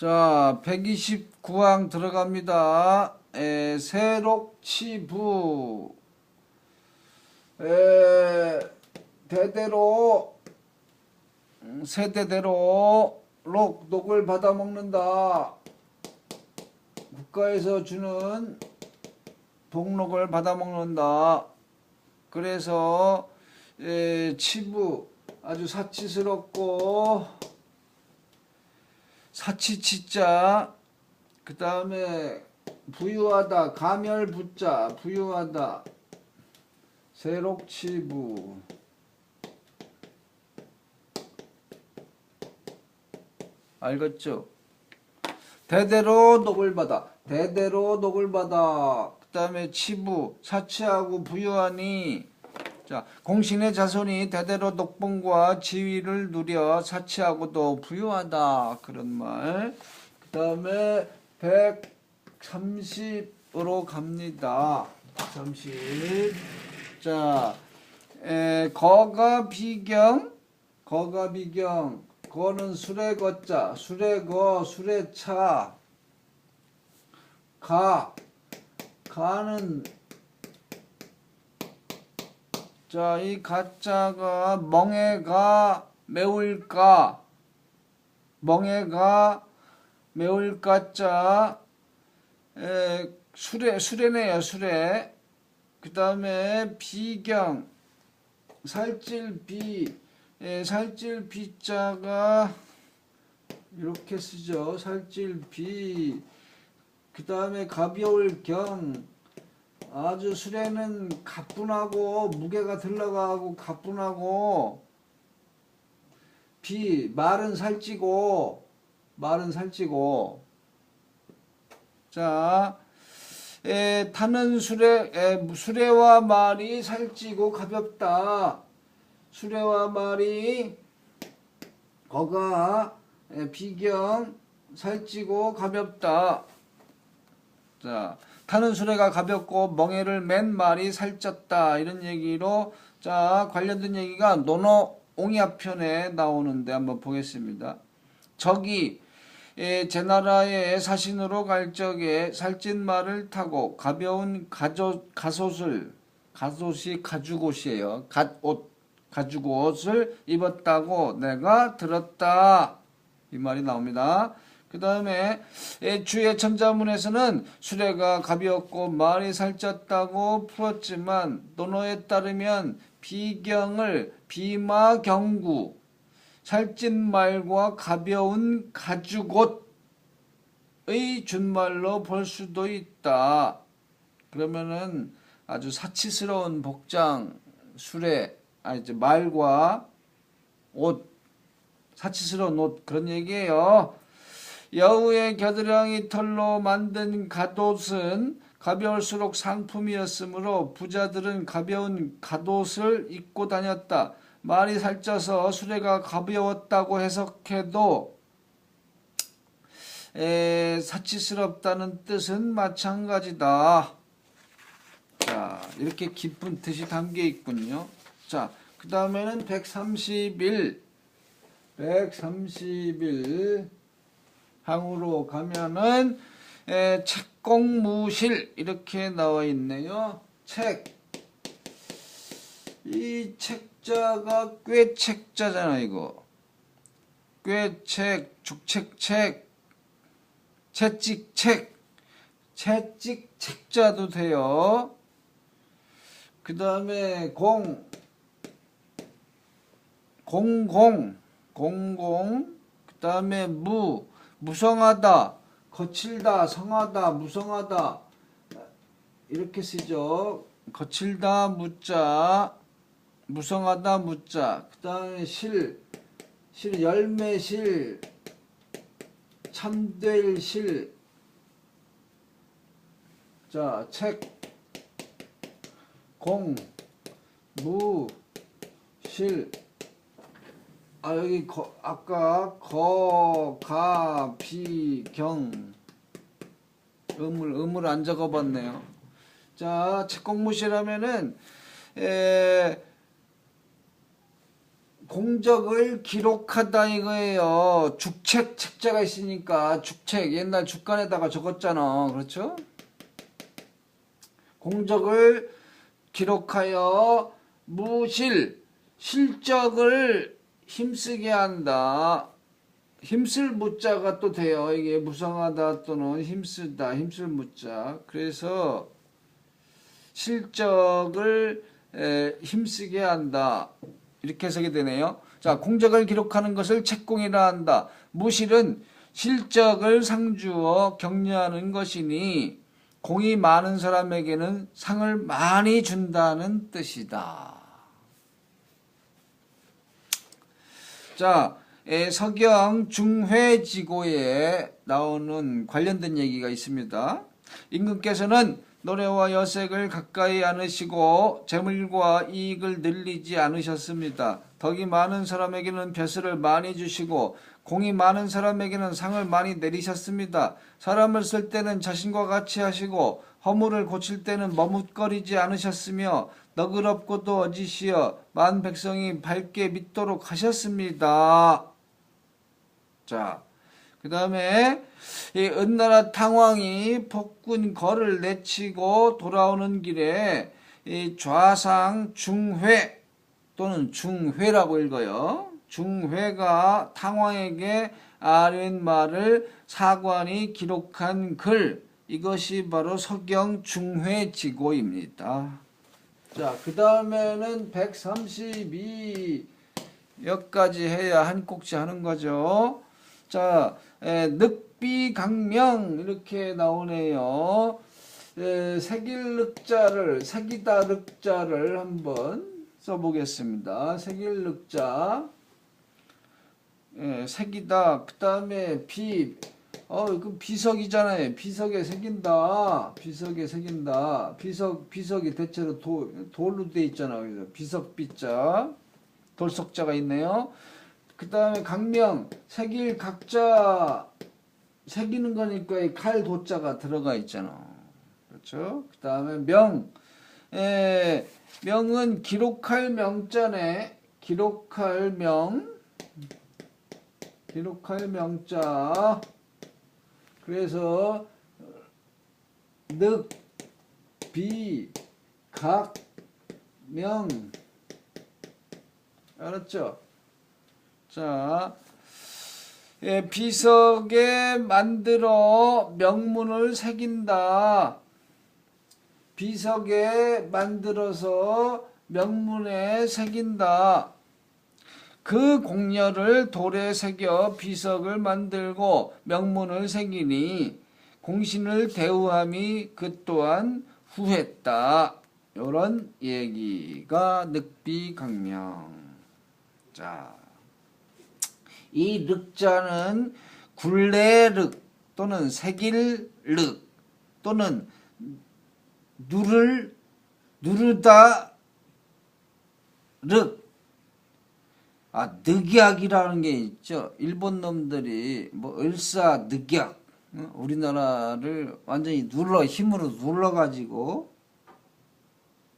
자, 129항 들어갑니다. 에, 세록치부. 에, 대대로, 음, 세대대로 록, 녹을 받아 먹는다. 국가에서 주는 복록을 받아 먹는다. 그래서, 에, 치부, 아주 사치스럽고, 사치치자 그 다음에 부유하다 가멸부자 부유하다 세록치부. 알겠죠? 대대로 녹을 받아 대대로 녹을 받아. 그 다음에 치부 사치하고 부유하니 자, 공신의 자손이 대대로 녹봉과 지위를 누려 사치하고도 부유하다. 그런 말. 그 다음에 130으로 갑니다. 130. 자, 에, 거가 비경, 거가 비경, 거는 술의 거자, 술의 거, 술의 차, 가, 가는 자, 이 가짜가 멍해가 매울까? 멍해가 매울까자 에, 수레 수레네요 수레. 그 다음에 비경 살찔 비. 에, 살찔 비자가 이렇게 쓰죠. 살찔 비그 다음에 가벼울 경 아주 수레는 가뿐하고 무게가 들러가고 가뿐하고 비 말은 살찌고 말은 살찌고. 자 에, 타는 수레 에, 수레와 말이 살찌고 가볍다. 수레와 말이 거가 에, 비경 살찌고 가볍다 자 타는 수레가 가볍고 멍에를 맨 말이 살쪘다 이런 얘기로 자 관련된 얘기가 논어 옹야편에 나오는데 한번 보겠습니다. 적이 예, 제 나라에 사신으로 갈 적에 살찐 말을 타고 가벼운 가조, 가솥을 가솥이 가죽옷이에요. 갓옷 가죽옷을 입었다고 내가 들었다 이 말이 나옵니다. 그 다음에 주의 천자문에서는 수레가 가벼웠고 말이 살쪘다고 풀었지만 논어에 따르면 비경을 비마경구 살찐 말과 가벼운 가죽옷의 준말로 볼 수도 있다. 그러면은 아주 사치스러운 복장, 수레, 아 이제 말과 옷, 사치스러운 옷 그런 얘기예요. 여우의 겨드랑이 털로 만든 갓옷은 가벼울수록 상품이었으므로 부자들은 가벼운 갓옷을 입고 다녔다. 말이 살쪄서 수레가 가벼웠다고 해석해도 에, 사치스럽다는 뜻은 마찬가지다. 자, 이렇게 깊은 뜻이 담겨 있군요. 자, 그 다음에는 131. 131. 항으로 가면은 에, 책공무실 이렇게 나와 있네요. 책. 이 책자가 꾀책자잖아 이거. 꾀책, 죽책책, 채찍책, 채찍책자도 돼요. 그 다음에 공, 공공, 공공, 그 다음에 무, 무성하다, 거칠다, 성하다, 무성하다 이렇게 쓰죠. 거칠다 무자, 무성하다 무자. 그 다음에 실, 실 열매 실, 참될 실. 자, 책, 공, 무, 실. 아 여기 거, 아까 거, 가, 비, 경 음을 음을 안 적어봤네요. 자 책공무실하면은 에, 공적을 기록하다 이거예요. 죽책 책자가 있으니까 죽책 옛날 죽간에다가 적었잖아. 그렇죠? 공적을 기록하여 무실 실적을 힘쓰게 한다. 힘쓸 무자가 또 돼요. 이게 무성하다 또는 힘쓰다, 힘쓸 무자. 그래서 실적을 에, 힘쓰게 한다. 이렇게 해석이 되네요. 자, 공적을 기록하는 것을 책공이라 한다. 무실은 실적을 상주어 격려하는 것이니 공이 많은 사람에게는 상을 많이 준다는 뜻이다. 자, 에, 서경 중회지고에 나오는 관련된 얘기가 있습니다. 임금께서는 노래와 여색을 가까이 안으시고 재물과 이익을 늘리지 않으셨습니다. 덕이 많은 사람에게는 벼슬을 많이 주시고 공이 많은 사람에게는 상을 많이 내리셨습니다. 사람을 쓸 때는 자신과 같이 하시고 허물을 고칠 때는 머뭇거리지 않으셨으며 너그럽고도 어지시어 만 백성이 밝게 믿도록 하셨습니다. 자, 그 다음에 이 은나라 탕왕이 폭군 거를 내치고 돌아오는 길에 이 좌상 중회 또는 중회라고 읽어요. 중회가 탕왕에게 아랫말을 사관이 기록한 글 이것이 바로 서경 중회지고입니다. 자, 그 다음에는 132 여기까지 해야 한 꼭지 하는 거죠. 자, 에, 늑비강명 이렇게 나오네요. 에, 색일 늑자를 색이다 늑자를 한번 써보겠습니다. 색일 늑자, 에, 색이다. 그 다음에 비, 어, 그 비석이잖아요. 비석에 새긴다. 비석에 새긴다. 비석, 비석이 대체로 도, 돌로 돼 있잖아요. 그래서 비석 비자, 돌석자가 있네요. 그 다음에 강명, 색일 각자 새기는 거니까 이 칼 도자가 들어가 있잖아. 그렇죠? 그 다음에 명, 에, 명은 기록할 명자네. 기록할 명, 기록할 명자. 그래서 늑, 비, 각, 명. 알았죠? 자, 예, 비석에 만들어 명문을 새긴다. 비석에 만들어서 명문에 새긴다. 그 공열을 돌에 새겨 비석을 만들고 명문을 새기니 공신을 대우함이 그 또한 후했다. 요런 얘기가 늑비강명. 자, 이 륵자는 굴레륵 또는 색일륵 또는 누를 누르다 륵. 아, 늑약이라는 게 있죠. 일본 놈들이 뭐 을사 늑약. 어? 우리나라를 완전히 눌러 힘으로 눌러 가지고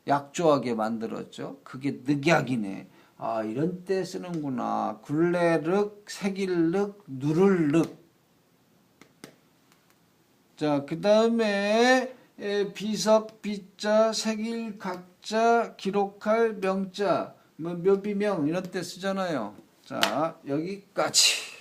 약조하게 만들었죠. 그게 늑약이네. 아, 이런 때 쓰는구나. 굴레륵, 색일륵, 누를륵. 자, 그 다음에 비석, 비자, 색일, 각자, 기록할 명자, 뭐 묘비명 이런 때 쓰잖아요. 자, 여기까지.